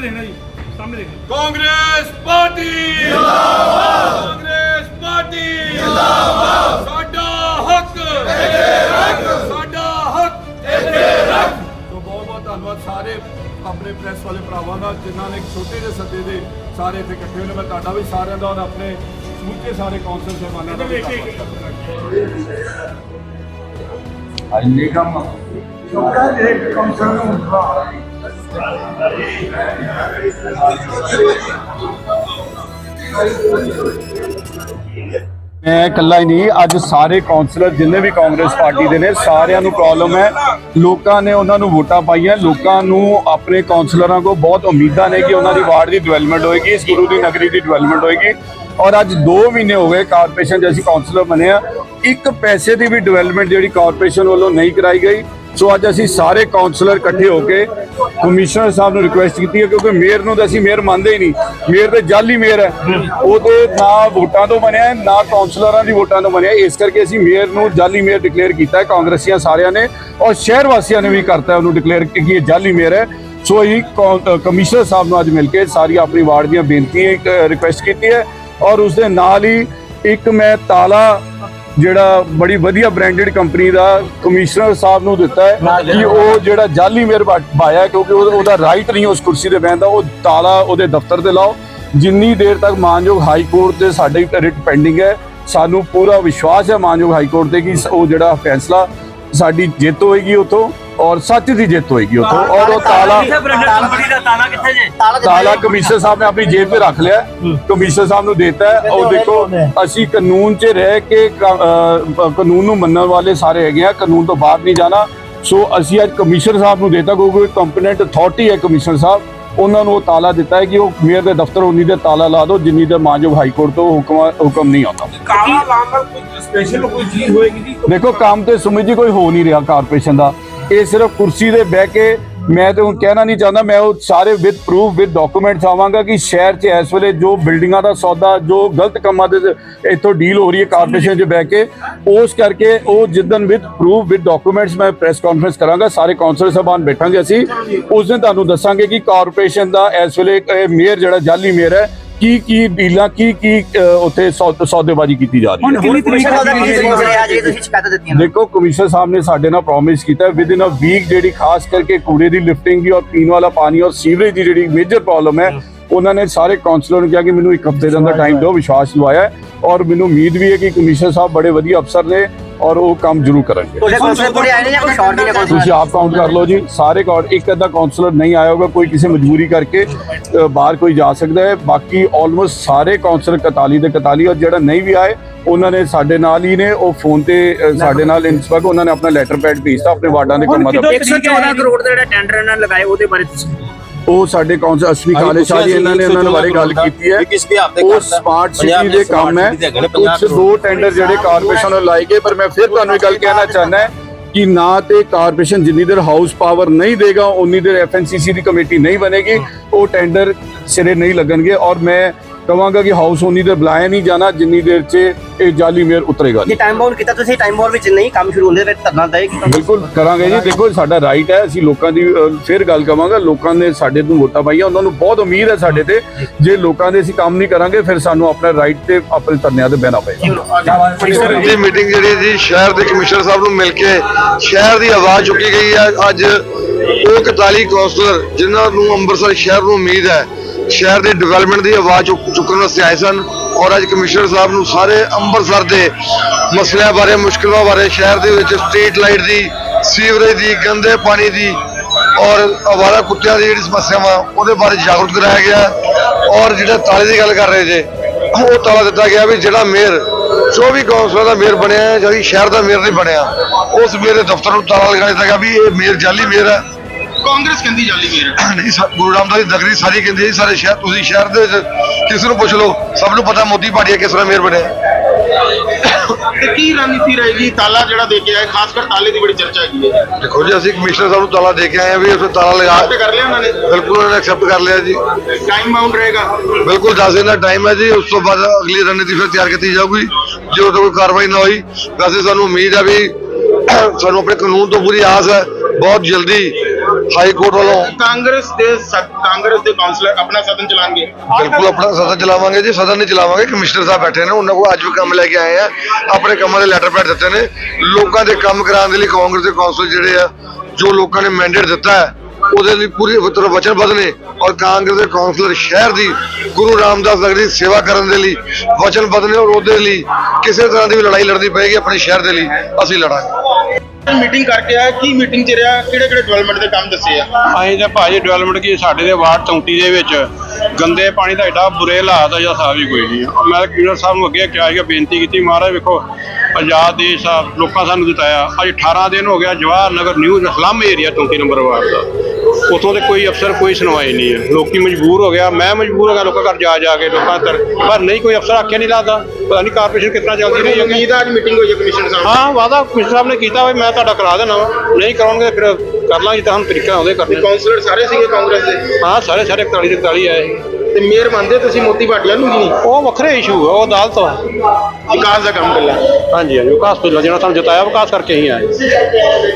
ਸਾਹਮਣੇ ਦੇਖਣਾ ਜੀ ਸਾਹਮਣੇ ਦੇਖਣਾ। Congress party. ਜਿੰਦਾਬਾਦ ਕਾਂਗਰਸ ਪਾਰਟੀ। ਜਿੰਦਾਬਾਦ ਸਾਡਾ ਹੱਕ। ਇੱਥੇ ਰੱਖ ਸਾਡਾ ਹੱਕ। ਇੱਥੇ ਰੱਖ ਸੋ ਬਹੁਤ ਬਹੁਤ ਧੰਨਵਾਦ ਸਾਰੇ ਆਪਣੇ ਪ੍ਰੈਸ ਵਾਲੇ ਭਰਾਵਾਂ ਦਾ ਜਿਨ੍ਹਾਂ ਨੇ ਇੱਕ ਛੋਟੇ ਜਿਹੇ ਸੱਦੇ ਦੇ ਸਾਰੇ ਇੱਥੇ ਇਕੱਠੇ ਹੋਏ ਨੇ। ਮੈਂ ਤੁਹਾਡਾ ਵੀ ਸਾਰਿਆਂ ਦਾ ਔਰ ਆਪਣੇ ਸਮੁੱਚੇ ਸਾਰੇ ਕੌਂਸਲ ਸਹਿਬਾਨਾਂ ਦਾ ਵੀ ਧੰਨਵਾਦ ਕਰਦਾ। ਇੰਨੇ ਕੰਮ ਮੈਂ ਇਕੱਲਾ ਹੀ ਨਹੀਂ, ਅੱਜ ਸਾਰੇ ਕਾਉਂਸਲਰ ਜਿੰਨੇ ਵੀ ਕਾਂਗਰਸ ਪਾਰਟੀ ਦੇ ਨੇ, ਸਾਰਿਆਂ ਨੂੰ ਪ੍ਰੋਬਲਮ ਹੈ। ਲੋਕਾਂ ਨੇ ਉਹਨਾਂ ਨੂੰ ਵੋਟਾਂ ਪਾਈਆਂ, ਲੋਕਾਂ ਨੂੰ ਆਪਣੇ ਕਾਉਂਸਲਰਾਂ ਕੋ ਬਹੁਤ ਉਮੀਦਾਂ ਨੇ ਕਿ ਉਹਨਾਂ ਦੀ ਵਾਰਡ ਦੀ ਡਿਵੈਲਪਮੈਂਟ ਹੋਏਗੀ ਇਸ ਗੁਰੂ ਦੀ ਨਗਰੀ ਦੀ ਡਿਵੈਲਪਮੈਂਟ ਹੋਏਗੀ। ਔਰ ਅੱਜ 2 ਮਹੀਨੇ ਹੋ ਗਏ ਕਾਰਪੋਰੇਸ਼ਨ ਦੇ ਅਸੀਂ ਕਾਉਂਸਲਰ ਬਣੇ ਆ ਇੱਕ ਪੈਸੇ ਦੀ ਵੀ ਡਿਵੈਲਪਮੈਂਟ ਜਿਹੜੀ ਕਾਰਪੋਰੇਸ਼ਨ ਵੱਲੋਂ ਨਹੀਂ ਕਰਾਈ ਗਈ। ਸੋ ਅੱਜ ਅਸੀਂ ਸਾਰੇ ਕਾਉਂਸਲਰ ਇਕੱਠੇ ਹੋ ਕੇ ਕਮਿਸ਼ਨਰ ਸਾਹਿਬ ਨੂੰ ਰਿਕੁਐਸਟ ਕੀਤੀ ਹੈ ਕਿਉਂਕਿ ਮੇਅਰ ਨੂੰ ਤਾਂ ਅਸੀਂ ਮੇਅਰ ਮੰਨਦੇ ਹੀ ਨਹੀਂ। ਮੇਅਰ ਤੇ ਜਾਲੀ ਮੇਅਰ ਹੈ। ਉਹ ਤੇ ਨਾ ਵੋਟਾਂ ਤੋਂ ਬਣਿਆ ਨਾ ਕਾਉਂਸਲਰਾਂ ਦੀ ਵੋਟਾਂ ਤੋਂ ਬਣਿਆ ਇਸ ਕਰਕੇ ਅਸੀਂ ਮੇਅਰ ਨੂੰ ਜਾਲੀ ਮੇਅਰ ਡਿਕਲੇਅਰ ਕੀਤਾ ਹੈ। ਕਾਂਗਰਸੀਆਂ ਸਾਰਿਆਂ ਨੇ ਔਰ ਸ਼ਹਿਰ ਵਾਸੀਆਂ ਨੇ ਵੀ ਕਰਤਾ ਉਹਨੂੰ ਡਿਕਲੇਅਰ ਕਿ ਇਹ ਜਾਲੀ ਮੇਅਰ ਹੈ। ਸੋ ਅਸੀਂ ਕੌ- ਕਮਿਸ਼ਨਰ ਸਾਹਿਬ ਨੂੰ ਅੱਜ ਮਿਲ ਕੇ ਸਾਰੀ ਆਪਣੀ ਵਾਰਡ ਦੀਆਂ ਬੇਨਤੀਆਂ ਰਿਕੁਐਸਟ ਕੀਤੀ ਹੈ। ਔਰ ਉਸ ਦੇ ਨਾਲ ਹੀ ਇੱਕ ਮੈਂ ਤਾਲਾ ਜਿਹੜਾ ਬੜੀ ਵਧੀਆ ਬ੍ਰਾਂਡਡ ਕੰਪਨੀ ਦਾ ਕਮਿਸ਼ਨਰ ਸਾਹਿਬ ਨੂੰ ਦਿੱਤਾ ਹੈ ਕਿ ਉਹ ਜਿਹੜਾ ਜਾਲੀ ਮੇਅਰ ਪਾਇਆ ਕਿਉਂਕਿ ਉਹ- ਉਹਦਾ ਰਾਈਟ ਨਹੀਂ ਉਸ ਕੁਰਸੀ ਤੇ ਬਹਿਣ ਦਾ ਉਹ ਤਾਲਾ ਉਹਦੇ ਦਫ਼ਤਰ ਤੇ ਲਾਓ। ਜਿੰਨੀ ਦੇਰ ਤੱਕ ਮਾਨਯੋਗ ਹਾਈ ਕੋਰਟ ਤੇ ਸਾਡੇ ਰਿਟ ਪੈਂਡਿੰਗ ਹੈ ਸਾਨੂੰ ਪੂਰਾ ਵਿਸ਼ਵਾਸ ਹੈ ਮਾਨਯੋਗ ਹਾਈ ਕੋਰਟ ਤੇ ਕਿ ਉਹ ਜਿਹੜਾ ਫੈਸਲਾ ਸਾਡੀ ਜਿੱਤ ਹੋਏਗੀ ਉਥੋਂ। ਔਰ ਸੱਚ ਦੀ ਜਿੱਤ ਹੋਏਗੀ ਉਥੋਂ। ਔਰ ਉਹ ਤਾਲਾ ਕੰਪਨੀ ਦਾ ਤਾਲਾ ਕਿੱਥੇ ਜੇ? ਤਾਲਾ ਕਮਿਸ਼ਨਰ ਸਾਹਿਬ ਨੇ ਆਪਣੀ ਜੇਬ 'ਤੇ ਰੱਖ ਲਿਆ ਕਮਿਸ਼ਨਰ ਸਾਹਿਬ ਨੂੰ ਦਿੱਤਾ ਹੈ। ਉਹ ਦੇਖੋ ਅਸੀਂ ਕਾਨੂੰਨ 'ਚ ਰਹਿ ਕੇ ਕਾਨੂੰਨ ਨੂੰ ਮੰਨਣ ਵਾਲੇ ਸਾਰੇ ਹੈਗੇ ਆ। ਕਾਨੂੰਨ ਤੋਂ ਬਾਹਰ ਨਹੀਂ ਜਾਣਾ। ਸੋ ਅਸੀਂ ਅੱਜ ਕਮਿਸ਼ਨਰ ਸਾਹਿਬ ਨੂੰ ਦਿੱਤਾ। ਕਿਉਂਕਿ ਕੰਪੋਨੈਂਟ ਅਥਾਰਟੀ ਹੈ ਕਮਿਸ਼ਨਰ ਸਾਹਿਬ। ਉਹਨਾਂ ਨੂੰ ਉਹ ਤਾਲਾ ਦਿੱਤਾ ਹੈ ਕਿ ਉਹ ਮੇਅਰ ਦੇ ਦਫ਼ਤਰ ਉਨੀ ਦੇ ਤਾਲਾ ਲਾ ਦਿਓ ਜਿੰਨੀ ਦੇ ਮਾਨਯੋਗ ਹਾਈ ਕੋਰਟ ਤੋਂ ਹੁਕਮ ਹੁਕਮ ਨਹੀਂ ਆਉਂਦਾ। ਕਾਲਾ ਲਾਉਣ ਕੋਈ ਸਪੈਸ਼ਲ ਕੋਈ ਚੀਜ਼ ਹੋਏਗੀ ਜੀ? ਦੇਖੋ ਕੰਮ ਤੇ ਸੁਮਿਤ ਜੀ ਕੋਈ ਹੋ ਨਹੀਂ ਰਿਹਾ ਕਾਰਪੋਰੇਸ਼ਨ ਦਾ। ਇਹ ਸਿਰਫ ਕੁਰਸੀ ਦੇ ਬਹਿ ਕੇ ਮੈਂ ਤੇ ਹੁਣ ਕਹਿਣਾ ਨਹੀਂ ਚਾਹੁੰਦਾ, ਮੈਂ ਉਹ ਸਾਰੇ ਵਿਦ ਪ੍ਰੂਫ ਵਿਦ ਡਾਕੂਮੈਂਟਸ ਆਵਾਂਗਾ ਕਿ ਸ਼ਹਿਰ 'ਚ ਇਸ ਵੇਲੇ ਜੋ ਬਿਲਡਿੰਗਾਂ ਦਾ ਸੌਦਾ, ਜੋ ਗਲਤ ਕੰਮਾਂ ਦੇ ਇੱਥੋਂ ਡੀਲ ਹੋ ਰਹੀ ਹੈ ਕਾਰਪੋਰੇਸ਼ਨ 'ਚ ਬਹਿ ਕੇ, ਉਸ ਕਰਕੇ ਉਹ ਜਿੱਦਨ ਵਿਦ ਪ੍ਰੂਫ ਵਿਦ ਡਾਕੂਮੈਂਟਸ ਮੈਂ ਪ੍ਰੈਸ ਕਾਨਫਰੰਸ ਕਰਾਂਗਾ, ਸਾਰੇ ਕਾਉਂਸਲਰ ਸਾਹਿਬਾਨ ਬੈਠਾਂਗੇ ਅਸੀਂ, ਉਸ ਦਿਨ ਤੁਹਾਨੂੰ ਦੱਸਾਂਗੇ ਕਿ ਕਾਰਪੋਰੇਸ਼ਨ ਦਾ ਇਸ ਵੇਲੇ ਮੇਅਰ ਜਿਹੜਾ ਜਾਲੀ ਮੇਅਰ ਹੈ ਕੀ ਕੀ ਡੀਲਾਂ ਕੀ ਕੀ ਉੱਥੇ ਸੌਦੇਬਾਜ਼ੀ ਕੀਤੀ ਜਾ ਰਹੀ ਹੈ? ਕਿੰਨੀ ਤਰੀਕ ਕਮਿਸ਼ਨ ਦਾ ਕੀ ਸੋਚ ਰਿਹਾ ਜੀ ਤੁਸੀਂ ਸ਼ਿਕਾਇਤ ਦਿੱਤੀਆਂ? ਦੇਖੋ ਕਮਿਸ਼ਨਰ ਸਾਹਿਬ ਨੇ ਸਾਡੇ ਨਾਲ ਪ੍ਰੋਮਿਸ ਕੀਤਾ ਵਿਦ ਇਨ ਅ ਵੀਕ ਜਿਹੜੀ ਖਾਸ ਕਰਕੇ ਕੂੜੇ ਦੀ ਲਿਫਟਿੰਗ ਦੀ ਔਰ ਪੀਣ ਵਾਲਾ ਪਾਣੀ ਔਰ ਸੀਵਰੇਜ ਦੀ ਜਿਹੜੀ ਮੇਜਰ ਪ੍ਰੋਬਲਮ ਹੈ ਉਹਨਾਂ ਨੇ ਸਾਰੇ ਕਾਉਂਸਲਰ ਨੂੰ ਕਿਹਾ ਕਿ ਮੈਨੂੰ ਇੱਕ ਹਫ਼ਤੇ ਦੇ ਅੰਦਰ ਟਾਈਮ ਦਿਓ ਵਿਸ਼ਵਾਸ ਦਿਵਾਇਆ ਹੈ ਔਰ ਮੈਨੂੰ ਉਮੀਦ ਵੀ ਹੈ ਕਿ ਕਮਿਸ਼ਨਰ ਸਾਹਿਬ ਬੜੇ ਵਧੀਆ ਅਫਸਰ ਨੇ ਔਰ ਉਹ ਕੰਮ ਜ਼ਰੂਰ ਕਰਨਗੇ। ਤੁਹਾਡੇ ਕੌਂਸਲਰ ਪੂਰੇ ਆਏ ਨੇ ਜਾਂ ਕੋਈ ਸ਼ਾਰਟ ਨਹੀਂ ਹੈ ਤੁਸੀਂ ਆਪ ਕਾਊਂਟ ਕਰ ਲਓ ਜੀ ਸਾਰੇ ਕਾਊਂਟ ਇੱਕ ਅੱਧਾ ਕਾਉਂਸਲਰ ਨਹੀਂ ਆਇਆ ਹੋਗਾ ਕੋਈ ਕਿਸੇ ਮਜਬੂਰੀ ਕਰਕੇ। ਬਾਹਰ ਕੋਈ ਜਾ ਸਕਦਾ ਹੈ। ਬਾਕੀ ਆਲਮੋਸਟ ਸਾਰੇ ਕਾਉਂਸਲਰ 41 ਦੇ 41 ਔਰ ਜਿਹੜਾ ਨਹੀਂ ਵੀ ਆਏ ਉਹਨਾਂ ਨੇ ਸਾਡੇ ਨਾਲ ਹੀ ਨੇ। ਉਹ ਫੋਨ ਤੇ ਸਾਡੇ ਨਾਲ ਇੰਸਪੈਕਟ ਉਹਨਾਂ ਨੇ ਆਪਣਾ ਲੈਟਰ ਪੈਡ ਭੇਜਤਾ ਆਪਣੇ ਵਾਰਡਾਂ ਦੇ ਕੰਮਾਂ ਦਾ। 114 ਕਰੋੜ ਦੇ ਜਿਹੜਾ ਟੈਂਡਰ ਇਹਨਾਂ ਨੇ ਲਗਾਏ ਉਹਦੇ ਬਾਰੇ ਤੁਸੀਂ ਉਹ ਸਾਡੇ ਕਾਉਂਸਲ ਅਸ਼ਵੀ ਖਾਲੇ ਸ਼ਾਹ ਜੀ ਇਹਨਾਂ ਨੇ ਇਹਨਾਂ ਦੇ ਬਾਰੇ ਗੱਲ ਕੀਤੀ ਹੈ। ਉਹ ਸਮਾਰਟ ਸਿਟੀ ਦੇ ਕੰਮ ਹੈ। ਕੁਝ ਦੋ ਟੈਂਡਰ ਜਿਹੜੇ ਕਾਰਪੋਰੇਸ਼ਨ ਨੂੰ ਲਾਏ ਗਏ ਪਰ ਮੈਂ ਫਿਰ ਤੁਹਾਨੂੰ ਇੱਕ ਗੱਲ ਕਹਿਣਾ ਚਾਹੁੰਦਾ ਹੈ। ਕਿ ਨਾ ਤੇ ਕਾਰਪੋਰੇਸ਼ਨ ਜਿੰਨੀ ਦੇਰ ਹਾਊਸ ਪਾਵਰ ਨਹੀਂ ਦੇਗਾ, ਉਨੀ ਦੇਰ ਐਫਐਨਸੀਸੀ ਦੀ ਕਮੇਟੀ ਨਹੀਂ ਬਣੇਗੀ, ਉਹ ਟੈਂਡਰ ਸਿਰੇ ਨਹੀਂ ਲੱਗਣਗੇ। ਔਰ ਮੈਂ ਕਹਾਂਗਾ ਕਿ ਹਾਊਸ ਉਨੀ ਦੇਰ ਬੁਲਾਇਆ ਨਹੀਂ ਜਾਣਾ ਜਿੰਨੀ ਦੇਰ 'ਚ ਇਹ ਜਾਲੀ ਮੇਅਰ ਉਤਰੇਗਾ ਜੇ ਟਾਈਮ ਬਾਉਂਡ ਕੀਤਾ ਤੁਸੀਂ ਟਾਈਮ ਬਾਉਂਡ ਵਿੱਚ ਨਹੀਂ ਕੰਮ ਸ਼ੁਰੂ ਹੁੰਦੇ ਫਿਰ ਧਰਨਾ ਦੇਗੀ ਬਿਲਕੁਲ ਕਰਾਂਗੇ ਜੀ। ਦੇਖੋ ਸਾਡਾ ਰਾਈਟ ਹੈ ਅਸੀਂ ਲੋਕਾਂ ਦੀ ਫਿਰ ਗੱਲ ਕਵਾਂਗਾ। ਲੋਕਾਂ ਨੇ ਸਾਡੇ ਨੂੰ ਵੋਟਾਂ ਪਾਈਆਂ ਉਹਨਾਂ ਨੂੰ ਬਹੁਤ ਉਮੀਦ ਹੈ ਸਾਡੇ ਤੇ। ਜੇ। ਲੋਕਾਂ ਦੇ ਅਸੀਂ ਕੰਮ ਨਹੀਂ ਕਰਾਂਗੇ ਫਿਰ ਸਾਨੂੰ ਆਪਣਾ ਰਾਈਟ ਤੇ ਆਪਣੇ ਧਰਨਿਆਂ ਤੇ ਬਹਿਣਾ ਪਏਗਾ। ਦੀ ਮੀਟਿੰਗ ਜਿਹੜੀ ਜੀ ਸ਼ਹਿਰ ਦੇ ਕਮਿਸ਼ਨਰ ਸਾਹਿਬ ਨੂੰ ਮਿਲ ਕੇ ਸ਼ਹਿਰ ਦੀ ਆਵਾਜ਼ ਚੁੱਕੀ ਗਈ ਹੈ। ਅੱਜ ਉਹ 41 ਕਾਉਂਸਲਰ ਜਿਨ੍ਹਾਂ ਨੂੰ ਅੰਮ੍ਰਿਤਸਰ ਸ਼ਹਿਰ ਨੂੰ ਉਮੀਦ ਹੈ ਸ਼ਹਿਰ ਦੀ ਡਿਵੈਲਪਮੈਂਟ ਦੀ ਆਵਾਜ਼ ਚੁੱਕ- ਚੁੱਕਣ ਵਾਸਤੇ ਆਏ ਸਨ ਔਰ ਅੱਜ ਕਮਿਸ਼ਨਰ ਸਾਹਿਬ ਨੂੰ ਸਾਰੇ ਅੰਮ੍ਰਿਤਸਰ ਦੇ ਮਸਲਿਆਂ ਬਾਰੇ, ਮੁਸ਼ਕਲਾਂ ਬਾਰੇ, ਸ਼ਹਿਰ ਦੇ ਵਿੱਚ ਸਟਰੀਟ ਲਾਈਟ ਦੀ ਸੀਵਰੇਜ ਦੀ, ਗੰਦੇ ਪਾਣੀ ਦੀ ਔਰ ਅਵਾਰਾ ਕੁੱਤਿਆਂ ਦੀ ਜਿਹੜੀ ਸਮੱਸਿਆਵਾਂ ਉਹਦੇ ਬਾਰੇ ਜਾਗਰੂਕ ਕਰਾਇਆ ਗਿਆ ਔਰ ਜਿਹੜਾ ਤਾਲੇ ਦੀ ਗੱਲ ਕਰ ਰਹੇ ਜੇ, ਉਹ ਤਾਲਾ ਦਿੱਤਾ ਗਿਆ ਵੀ ਜਿਹੜਾ ਮੇਅਰ 24 ਕੌਂਸਲਰ ਦਾ ਮੇਅਰ ਬਣਿਆ ਹੈ ਜਿਹੜੀ ਸ਼ਹਿਰ ਦਾ ਮੇਅਰ ਨਹੀਂ ਬਣਿਆ, ਉਸ ਮੇਅਰ ਦੇ ਦਫ਼ਤਰ ਨੂੰ ਤਾਲਾ ਲਗਾ ਦਿੱਤਾ ਗਿਆ ਵੀ ਇਹ ਮੇਅਰ ਜਾਲੀ ਮੇਅਰ ਹੈ। ਕਾਂਗਰਸ ਕਹਿੰਦੀ ਜਾਲੀ ਮੇਰ। ਨਹੀਂ ਸਾ- ਗੁਰੂ ਰਾਮਦਾਸ ਦੀ ਨਗਰੀ ਸਾਰੀ ਕਹਿੰਦੀ ਹੈ ਜੀ ਸਾਰੇ ਸ਼ਹਿਰ ਤੁਸੀਂ ਸ਼ਹਿਰ ਦੇ ਵਿੱਚ ਕਿਸੇ ਨੂੰ ਪੁੱਛ ਲਓ ਸਭ ਨੂੰ ਪਤਾ ਮੋਦੀ ਭਾਟੀਆ ਕਿਸ ਤਰ੍ਹਾਂ ਮੇਅਰ ਬਣਿਆ। ਤੇ ਕੀ ਰਣਨੀਤੀ ਰਹੇਗੀ? ਤਾਲਾ ਜਿਹੜਾ ਦੇ ਕੇ ਆਏ ਖਾਸ ਕਰ ਤਾਲੇ ਦੀ ਬੜੀ ਚਰਚਾ ਹੈਗੀ ਹੈ। ਦੇਖੋ ਜੀ ਅਸੀਂ ਕਮਿਸ਼ਨਰ ਸਾਹਿਬ ਨੂੰ ਤਾਲਾ ਦੇ ਕੇ ਆਏ ਹਾਂ ਵੀ ਉਸ ਤਾਲਾ ਲਗਾ ਤੇ ਕਰ ਲਿਆ ਉਹਨਾਂ ਨੇ? ਬਿਲਕੁਲ ਉਹਨਾਂ ਨੇ ਐਕਸੈਪਟ ਕਰ ਲਿਆ ਜੀ। ਟਾਈਮ ਬਾਉਂਡ ਰਹੇਗਾ। ਬਿਲਕੁਲ 10 ਦਿਨ ਦਾ ਟਾਈਮ ਹੈ ਜੀ ਉਸ ਤੋਂ ਬਾਅਦ ਅਗਲੀ ਰਣਨੀਤੀ ਫਿਰ ਤਿਆਰ ਕੀਤੀ ਜਾਊਗੀ। ਜੇ ਤੋਂ ਕੋਈ ਕਾਰਵਾਈ ਨਾ ਹੋਈ ਵੈਸੇ ਸਾਨੂੰ ਉਮੀਦ ਹੈ ਵੀ ਸਾਨੂੰ ਆਪਣੇ ਕਾਨੂੰਨ ਤੋਂ ਪੂਰੀ ਆਸ ਹੈ ਬਹੁਤ ਜਲਦੀ ਹਾਈ ਕੋਰਟ ਵੱਲੋਂ ਕਾਂਗਰਸ ਦੇ ਕਾਂਗਰਸ ਦੇ ਕਾਉਂਸਲਰ ਆਪਣਾ ਸਦਨ ਚਲਾਣਗੇ। ਬਿਲਕੁਲ ਆਪਣਾ ਸਦਨ ਚਲਾਵਾਂਗੇ ਜੀ ਸਦਨ ਨਹੀਂ ਚਲਾਵਾਂਗੇ ਕਮਿਸ਼ਨਰ ਸਾਹਿਬ ਬੈਠੇ ਨੇ ਉਹਨਾਂ ਕੋਲ ਅੱਜ ਵੀ ਕੰਮ ਲੈ ਕੇ ਆਏ ਆ ਆਪਣੇ ਕੰਮਾਂ ਦੇ ਲੈਟਰ ਪੈਡ ਦਿੱਤੇ ਨੇ। ਲੋਕਾਂ ਦੇ ਕੰਮ ਕਰਾਉਣ ਦੇ ਲਈ ਕਾਂਗਰਸ ਦੇ ਕੌਂਸਲ ਜਿਹੜੇ ਆ ਜੋ ਲੋਕਾਂ ਨੇ ਮੈਂਡੇਟ ਦਿੱਤਾ ਹੈ ਉਹਦੇ ਲਈ ਪੂਰੀ ਵਚਨਬੱਧ ਨੇ। ਔਰ ਕਾਂਗਰਸ ਦੇ ਕੌਂਸਲਰ ਸ਼ਹਿਰ ਦੀ ਗੁਰੂ ਰਾਮਦਾਸ ਨਗਰ ਦੀ ਸੇਵਾ ਕਰਨ ਦੇ ਲਈ ਵਚਨਬੱਧ ਨੇ ਔਰ ਉਹਦੇ ਲਈ ਕਿਸੇ ਤਰ੍ਹਾਂ ਦੀ ਵੀ ਲੜਾਈ ਲੜਨੀ ਪਏਗੀ ਆਪਣੇ ਸ਼ਹਿਰ ਦੇ ਲਈ ਅਸੀਂ ਲੜਾਂਗੇ। ਮੀਟਿੰਗ ਕਰਕੇ ਆਇਆ, ਕੀ ਮੀਟਿੰਗ ਚ ਰਿਹਾ, ਕਿਹੜੇ ਕਿਹੜੇ ਡਿਵੈਲਪਮੈਂਟ ਦੇ ਕੰਮ ਦੱਸੇ ਆ? ਅਸੀਂ ਤੇ ਭਾਜੀ ਡਿਵੈਲਪਮੈਂਟ ਕੀ, ਸਾਡੇ ਦੇ ਵਾਰਡ 34 ਦੇ ਵਿੱਚ ਗੰਦੇ ਪਾਣੀ ਦਾ ਏਡਾ ਬੁਰੇ ਹਾਲਾਤ ਆ ਜਾਂ ਸਾਹ ਵੀ ਕੋਈ ਨਹੀਂ ਮੈਂ ਕਮਿਸ਼ਨਰ ਸਾਹਿਬ ਨੂੰ ਅੱਗੇ ਕਿਹਾ ਸੀਗਾ, ਬੇਨਤੀ ਕੀਤੀ, ਮਹਾਰਾਜ ਵੇਖੋ ਪੰਜਾਬ ਦੇਸ਼ ਆ, ਲੋਕਾਂ ਸਾਨੂੰ ਜਿਤਾਇਆ ਅੱਜ 18 ਦਿਨ ਹੋ ਗਿਆ, Jawahar Nagar new slum area 34 number ward ਦਾ। ਉਥੋਂ ਦੇ ਕੋਈ ਅਫਸਰ ਕੋਈ ਸੁਣਵਾਈ ਨਹੀਂ ਹੈ। ਲੋਕੀ ਮਜਬੂਰ ਹੋ ਗਿਆ ਮੈਂ ਮਜਬੂਰ ਹੋ ਗਿਆ ਲੋਕਾਂ ਘਰ ਜਾ ਜਾ ਕੇ ਲੋਕਾਂ ਤਰ ਪਰ ਨਹੀਂ ਕੋਈ ਅਫਸਰ ਆਖਿਆ ਨਹੀਂ ਲੱਗਦਾ। ਪਤਾ ਨਹੀਂ ਕਾਰਪੋਰੇਸ਼ਨ ਕਿਤਨਾ ਚੱਲਦੀ ਰਹੀ ਹੈ। ਉਮੀਦ ਆ ਅੱਜ ਮੀਟਿੰਗ ਹੋਈ ਹੈ ਕਮਿਸ਼ਨਰ ਸਾਹਿਬ। ਹਾਂ ਵਾਦਾ ਕਮਿਸ਼ਨਰ ਸਾਹਿਬ ਨੇ ਕੀਤਾ ਵੀ ਮੈਂ ਤੁਹਾਡਾ ਕਰਾ ਦੇਣਾ ਨਹੀਂ ਕਰਾਉਣਗੇ ਫਿਰ ਕਰ ਲਾਂਗੇ ਤਾਂ ਹੁਣ ਤਰੀਕਾ ਉਹਦੇ ਕਰਨੇ ਕਾਉਂਸਲਰ ਸਾਰੇ ਸੀਗੇ ਕਾਂਗਰਸ ਦੇ? ਹਾਂ ਸਾਰੇ ਸਾਰੇ 41 ਦੇ 41 ਆਏ। ਤੇ ਮੇਅਰ ਮੰਨਦੇ ਤੁਸੀਂ ਮੋਤੀ ਭਾਟੀਆ ਨੂੰ ਨਹੀਂ? ਉਹ ਵੱਖਰੇ ਇਸ਼ੂ ਆ ਉਹ ਅਦਾਲਤ ਆ। ਵਿਕਾਸ ਦਾ ਕੰਮ ਕੱਲਾ ਹਾਂਜੀ ਹਾਂਜੀ ਵਿਕਾਸ ਪਹਿਲਾਂ ਜਿਹੜਾ ਸਾਨੂੰ ਜਿਤਾਇਆ ਵਿਕਾਸ ਕਰਕੇ ਹੀ ਆਏ।